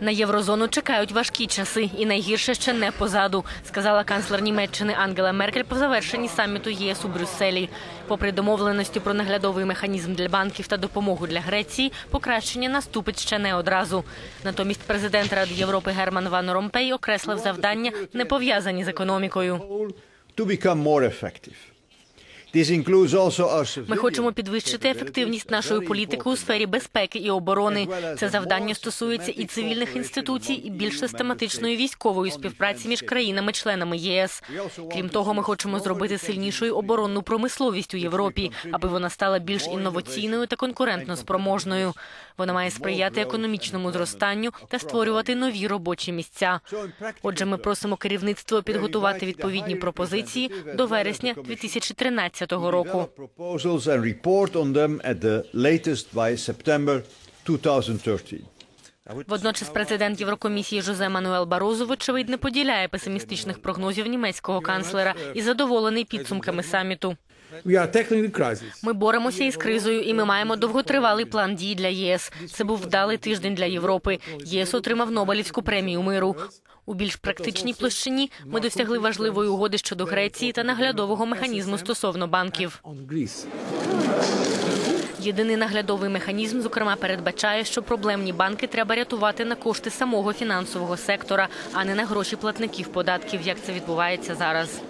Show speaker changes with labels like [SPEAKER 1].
[SPEAKER 1] На єврозону чекають важкі часи, і найгірше ще не позаду, сказала канцлер Німеччини Ангела Меркель по завершенні саміту ЄС у Брюсселі. Попри домовленості про наглядовий механізм для банків та допомогу для Греції, покращення наступить ще не одразу. Натомість президент Ради Європи Герман Ван Ромпей окреслив завдання, не пов'язані з економікою. Ми хочемо підвищити ефективність нашої політики у сфері безпеки і оборони. Це завдання стосується і цивільних інституцій, і більш систематичної військової співпраці між країнами-членами ЄС. Крім того, ми хочемо зробити сильнішою оборонну промисловість у Європі, аби вона стала більш інноваційною та конкурентно спроможною. Вона має сприяти економічному зростанню та створювати нові робочі місця. Отже, ми просимо керівництво підготувати відповідні пропозиції до вересня 2013 року.
[SPEAKER 2] develop proposals and report on them at the latest by September 2013.
[SPEAKER 1] Водночас президент Єврокомісії Жозе Мануел Барозу, вочевидь, не поділяє песимістичних прогнозів німецького канцлера і задоволений підсумками саміту. Ми боремося із кризою, і ми маємо довготривалий план дій для ЄС. Це був вдалий тиждень для Європи. ЄС отримав Нобелівську премію миру. У більш практичній площині ми досягли важливої угоди щодо Греції та наглядового механізму стосовно банків. Єдиний наглядовий механізм, зокрема, передбачає, що проблемні банки треба рятувати на кошти самого фінансового сектора, а не на гроші платників податків, як це відбувається зараз.